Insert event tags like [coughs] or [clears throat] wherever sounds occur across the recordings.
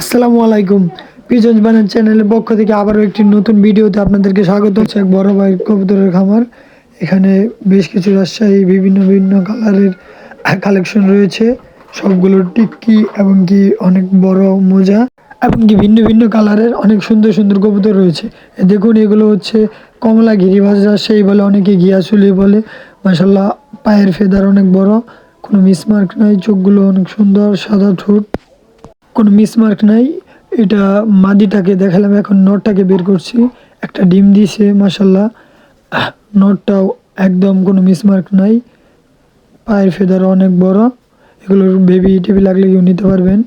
আসসালামু আলাইকুম। পিজন্স বানের চ্যানেলের পক্ষ থেকে আবারও একটি নতুন ভিডিওতে আপনাদেরকে স্বাগত। হচ্ছে এক বড় ভাই কবুতরের খামার। এখানে বেশ কিছু রাজশাহী বিভিন্ন বিভিন্ন কালারের কালেকশন রয়েছে। সবগুলো টিক্কি এবং কি অনেক বড় মোজা এবং কি ভিন্ন ভিন্ন কালারের অনেক সুন্দর সুন্দর কবুতর রয়েছে। দেখুন, এগুলো হচ্ছে কমলা গিরিবাজ রাজশাহী বলে অনেকে গিয়াসুলি বলে। মাসাল্লাহ পায়ের ফেদার অনেক বড়, কোনো মিসমার্ক নাই, চোখগুলো অনেক সুন্দর, সাদা ঠোঁট। কোনো মিসমার্ক নাই। এটা মাদিটাকে দেখালাম, এখন নটটাকে বের করছি। একটা ডিম দিয়েছে মাসাল্লাহ নটটাও একদম কোনো মিসমার্ক নাই। পায়ের ফেদার অনেক বড়। এগুলোর বেবি টেবি লাগলে কেউ নিতে পারবেন।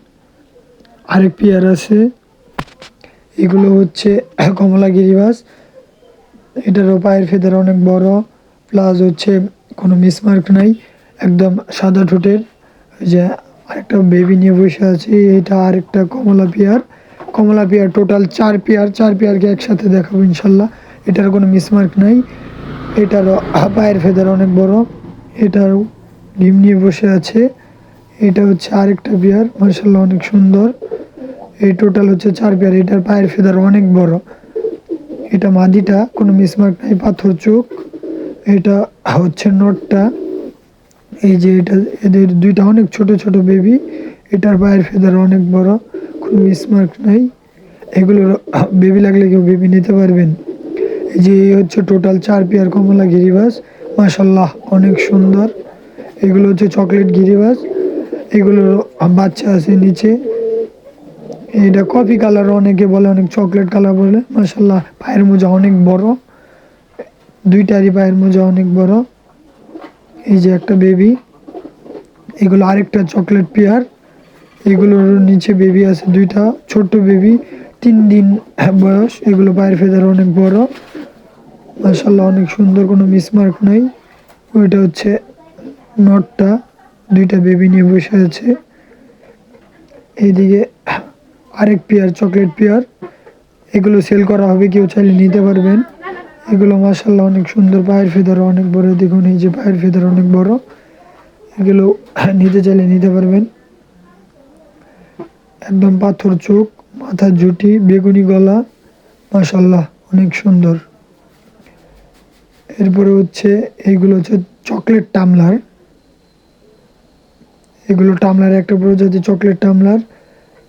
আরেক পেয়ার আছে। এগুলো হচ্ছে কমলা গিরিবাস। এটারও পায়ের ফেদার অনেক বড়। প্লাস হচ্ছে কোনো মিসমার্ক নাই। একদম সাদা ঠোঁটের। যে আরেকটা বেবি নিয়ে বসে আছে, এটা আরেকটা কমলা পেয়ার। কমলা পেয়ার টোটাল চার পেয়ার, চার পেয়ারকে একসাথে দেখাবো ইনশাল্লাহ। এটার কোনো মিসমার্ক নাই। এটার পায়ের ফেদার অনেক বড়। এটারও ডিম নিয়ে বসে আছে। এটা হচ্ছে আরেকটা পেয়ার মার্শাল্লাহ অনেক সুন্দর। এই টোটাল হচ্ছে চার পেয়ার, এটার পায়ের ফেদার অনেক বড়। এটা মাদিটা, কোনো মিসমার্ক নাই, পাথর চোখ। এটা হচ্ছে নটটা। এই যে এটা, এদের দুইটা অনেক ছোট ছোট বেবি এটার পায়ের ফেদার অনেক বড় কোনো মিসমার্ক নাই। এগুলোর বেবি লাগলে কেউ বেবি নিতে পারবেন। এই যে এই হচ্ছে টোটাল চার পেয়ার কমলা গিরিবাস মাসাল্লাহ অনেক সুন্দর। এগুলো হচ্ছে চকলেট গিরিবাস, এগুলোর বাচ্চা আছে নিচে। এটা কফি কালার অনেকে বলে, অনেক চকলেট কালার বলে মাসাল্লাহ পায়ের মোজা অনেক বড়। দুইটারই পায়ের মোজা অনেক বড়। এই যে একটা বেবি, এগুলো আরেকটা চকলেট পেয়ার, এগুলোর নিচে বেবি আছে দুইটা, ছোট্ট বেবি, তিন দিন বয়স, এগুলো পায়ের ফেদার অনেক বড়। মাসাল্লাহ অনেক সুন্দর কোনো মিসমার্ক নাই। ওইটা হচ্ছে নটটা, দুইটা বেবি নিয়ে বসে আছে। এইদিকে আরেক পেয়ার, চকলেট পেয়ার, এগুলো সেল করা হবে, কেউ চাইলে নিতে পারবেন। এগুলো মাসাল্লাহ অনেক সুন্দর, পায়ের ফেদার অনেক বড়। দেখুন এই যে পায়ের ফেদার অনেক বড়। এগুলো [clears throat] নিতে চাইলে নিতে পারবেন। একদম পাথর চোখ, মাথার জুটি বেগুনি গলা মাসাল্লাহ অনেক সুন্দর। এরপরে হচ্ছে এইগুলো হচ্ছে চকলেট টামলার। এগুলো টামলার একটা প্রজাতি চকলেট টামলার।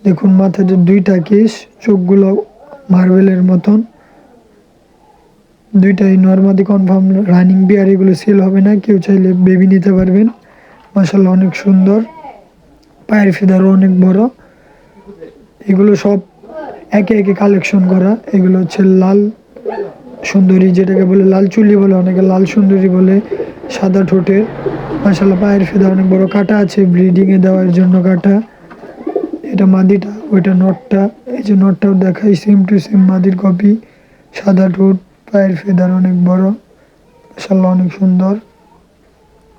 দেখুন মাথাতে দুইটা কেস চোখগুলো মার্বেলের মতন। দুইটাই নর্মাদি কনফার্ম রানিং বিয়ার এগুলো সেল হবে না, কেউ চাইলে বেবি নিতে পারবেন। মাসাল্লাহ অনেক সুন্দর। পায়ের ফেদারও অনেক বড়। এগুলো সব একে একে কালেকশন করা। এগুলো হচ্ছে লাল সুন্দরী, যেটাকে বলে লাল চুলি বলে, অনেকে লাল সুন্দরী বলে, সাদা ঠোঁটের। মাসাল্লাহ পায়ের ফেদা অনেক বড়। কাটা আছে ব্রিডিংয়ে দেওয়ার জন্য কাটা। এটা মাদিটা, ওইটা নটটা। এই যে নটটাও দেখাই সেম টু সেম মাদির কপি সাদা ঠোঁট। পায়ের ফেদার অনেক বড় মাসাল্লাহ অনেক সুন্দর।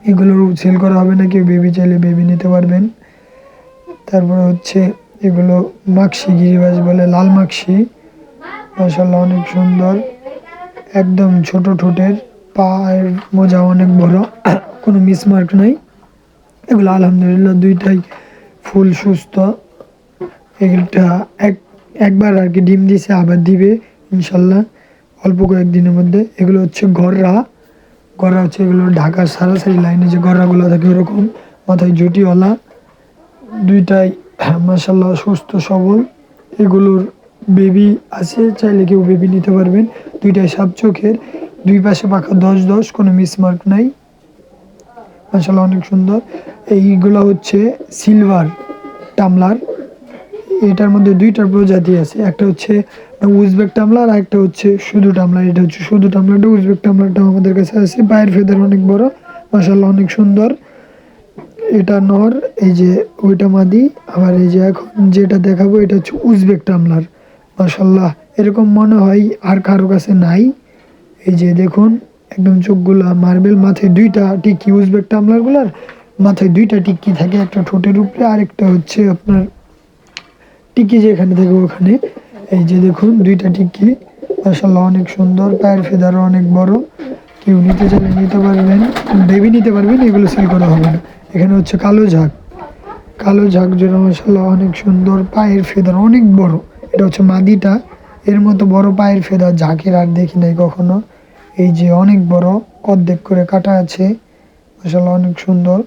এগুলোর সেল করা হবে না কেউ বেবি চাইলে বেবি নিতে পারবেন। তারপরে হচ্ছে এগুলো মাক্সি গিরিবাস বলে, লাল মাক্সি মাসাল্লাহ অনেক সুন্দর। একদম ছোট ঠোঁটের, পায়ের মোজা অনেক বড়, কোনো মিসমার্ক নাই। এগুলো আলহামদুলিল্লাহ দুইটাই ফুল সুস্থ। এগুলোটা এক, একবার আর কি ডিম দিছে, আবার দিবে ইনশাল্লাহ অল্প কয়েকদিনের মধ্যে। এগুলো হচ্ছে গররা। গররা হচ্ছে এগুলো ঢাকার সারাসারি লাইনে যে গররাগুলো থাকে ওরকম। মাথায় জুটিওয়ালা। দুইটাই মাসাল্লাহ সুস্থ, সবল। এগুলোর বেবি আছে, চাইলে কেউ বেবি নিতে পারবেন। দুইটাই সাপ চোখের। দুই পাশে পাখা দশ দশ, কোনো মিসমার্ক নাই। মাসাল্লাহ অনেক সুন্দর। এইগুলো হচ্ছে সিলভার টামলার। এটার মধ্যে দুইটার প্রজাতি আছে। একটা হচ্ছে উজবেক টামলা আর একটা হচ্ছে শুধু টামলা, এটা হচ্ছে শুধু টামলাটা উজবেক টামলারটাও আমাদের কাছে আছে। পায়ের ফেদার অনেক বড় মাসাল্লাহ অনেক সুন্দর। এটা নর এই যে ওইটা মাদি, আবার এই যে এখন যেটা দেখাবো এটা হচ্ছে উজবেক টামলার মাসাল্লাহ এরকম মনে হয় আর কারও কাছে নাই। এই যে দেখুন, একদম চোখগুলা মার্বেল, মাথায় দুইটা টিকি উজবেক টামলারগুলার, মাথায় দুইটা টিকি থাকে, একটা ঠোঁটের উপরে, আরেকটা হচ্ছে আপনার টিকি যেখানে থাকে ওখানে। এই যে দেখুন, দুইটা টিকি মাসাল্লাহ অনেক সুন্দর। পায়ের ফেদারও অনেক বড়। কেউ নিতে চাইলে নিতে পারবেন বেবি নিতে পারবেন, এগুলো সেল করা হবে না। এখানে হচ্ছে কালো ঝাঁক। কালো ঝাঁকজোড়া মশলা অনেক সুন্দর। পায়ের ফেদার অনেক বড়। এটা হচ্ছে মাদিটা। এর মতো বড় পায়ের ফেদার ঝাঁকের আর দেখি নাই কখনো। এই যে অনেক বড়, অর্ধেক করে কাটা আছে। মশলা অনেক সুন্দর।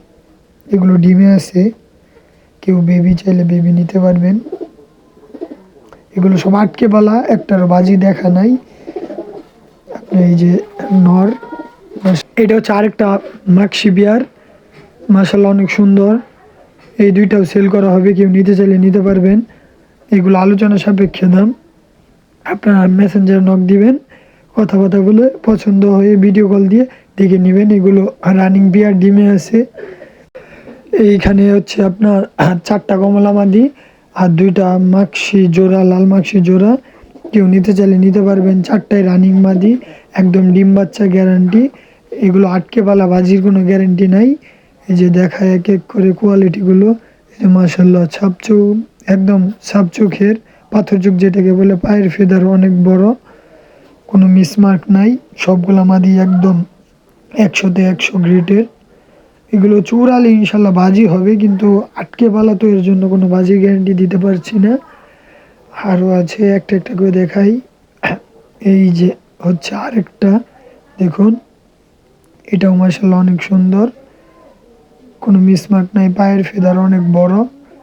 এগুলো ডিমে আছে। কেউ বেবি চাইলে বেবি নিতে পারবেন। এগুলো সব আটকে বলা, একটার বাজি দেখা নাই। এই যে নর, এটা হচ্ছে আরেকটা মাক্সি বিয়ার। মাসাল্লাহ অনেক সুন্দর। এই দুইটাও সেল করা হবে, কেউ নিতে চাইলে নিতে পারবেন। এগুলো আলোচনা সাপেক্ষে দাম। আপনারা মেসেঞ্জার নক দিবেন কথা কথা বলে পছন্দ হয়ে ভিডিও কল দিয়ে দেখে নেবেন। এগুলো রানিং বিয়ার ডিমে আছে। এইখানে হচ্ছে আপনার চারটা কমলা মাদি আর দুইটা মাক্সি জোড়া, লাল মাক্সি জোড়া কেউ নিতে চাইলে নিতে পারবেন। চারটায় রানিং মাদি একদম ডিম বাচ্চা গ্যারান্টি এগুলো আটকে পালা বাজির কোনো গ্যারান্টি নাই। এই যে দেখায় এক এক করে কোয়ালিটিগুলো এই যে মাসাল্লাহ ছাপচুক একদম ছাপচুখের পাথর চোখ যেটাকে বলে, পায়ের ফেদার অনেক বড়। কোনো মিসমার্ক নাই। সবগুলো মাদি একদম একশোতে একশো গ্রেটের এগুলো চুরালে ইনশাল্লাহ বাজি হবে, কিন্তু আটকে পালা তো এর জন্য কোনো বাজি গ্যারান্টি দিতে পারছি না। আরও আছে একটা একটা করে দেখাই। এই যে হচ্ছে আরেকটা, দেখুন। এটাও মার্শাল্লাহ অনেক সুন্দর। কোনো মিসমার্ক নাই, পায়ের ফেদার অনেক বড়।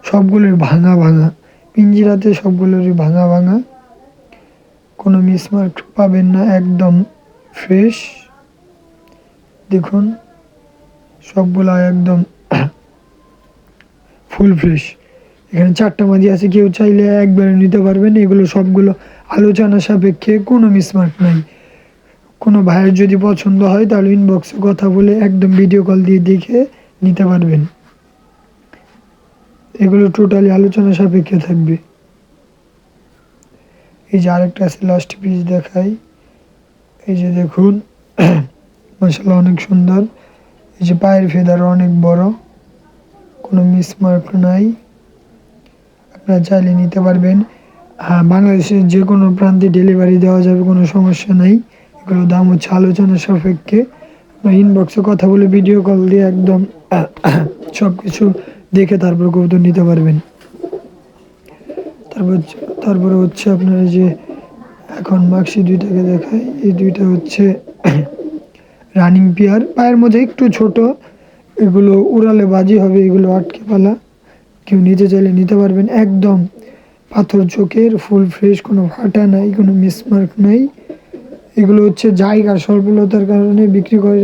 সবগুলোর ভাঙা ভাঙা। পিঞ্জিরাতে সবগুলোরই ভাঙা ভাঙা। কোনো মিসমার্ক পাবেন না, একদম ফ্রেশ দেখুন। সবগুলা একদম ফুল ফ্রেশ। এখানে চারটা মাদি আছে, কেউ চাইলে একবারে নিতে পারবেন। এগুলো সবগুলো আলোচনা সাপেক্ষে কোনো মিসমার্ক নাই। কোনো ভাইয়ের যদি পছন্দ হয়, তাহলে ইনবক্সে কথা বলে একদম ভিডিও কল দিয়ে দেখে নিতে পারবেন। এগুলো টোটালি আলোচনা সাপেক্ষে থাকবে। এই যে আরেকটা আছে লাস্ট পিস দেখাই। এই যে দেখুন [clears throat] মশলা অনেক সুন্দর। এই যে পায়ের ফেদার অনেক বড়, কোনো মিসমার্ক নাই। আপনারা চাইলে নিতে পারবেন। বাংলাদেশের যে কোনো প্রান্তে ডেলিভারি দেওয়া যাবে, কোনো সমস্যা নাই। এগুলো দাম হচ্ছে আলোচনা সাপেক্ষে। ইনবক্সে কথা বলে ভিডিও কল দিয়ে একদম [coughs] সব কিছু দেখে তারপর কবুতর নিতে পারবেন। তারপর তারপরে হচ্ছে আপনার যে এখন মাক্সি দুইটাকে দেখায়। এই দুইটা হচ্ছে রানিং পেয়ার পায়ের মধ্যে একটু ছোট, এগুলো উড়ালে বাজি হবে, এগুলো আটকে পালা। কেউ নিতে চাইলে নিতে পারবেন। একদম পাথর চোখের, ফুল ফ্রেশ, কোনো ফাটা নাই, কোনো মিসমার্ক নাই। এগুলো হচ্ছে জায়গার স্বল্পলতার কারণে বিক্রি করে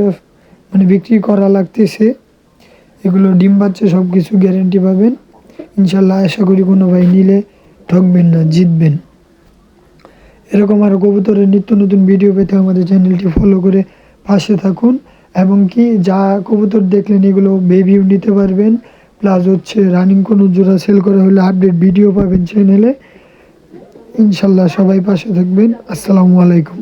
মানে বিক্রি করা লাগতেছে। এগুলো ডিম বাচ্চা সব কিছু গ্যারেন্টি পাবেন। ইনশাল্লাহ আশা করি কোনো ভাই নিলে ঠকবেন না, জিতবেন। এরকম আরও কবুতরের নিত্য নতুন ভিডিও পেতে আমাদের চ্যানেলটি ফলো করে পাশে থাকুন এবং কি যা কবুতর দেখলেন এগুলো বেবিও নিতে পারবেন। প্লাস হচ্ছে রানিং কোনো জোড়া সেল করা হলে আপডেট ভিডিও পাবেন চ্যানেলে। ইনশাল্লাহ সবাই পাশে থাকবেন। আসসালামু আলাইকুম।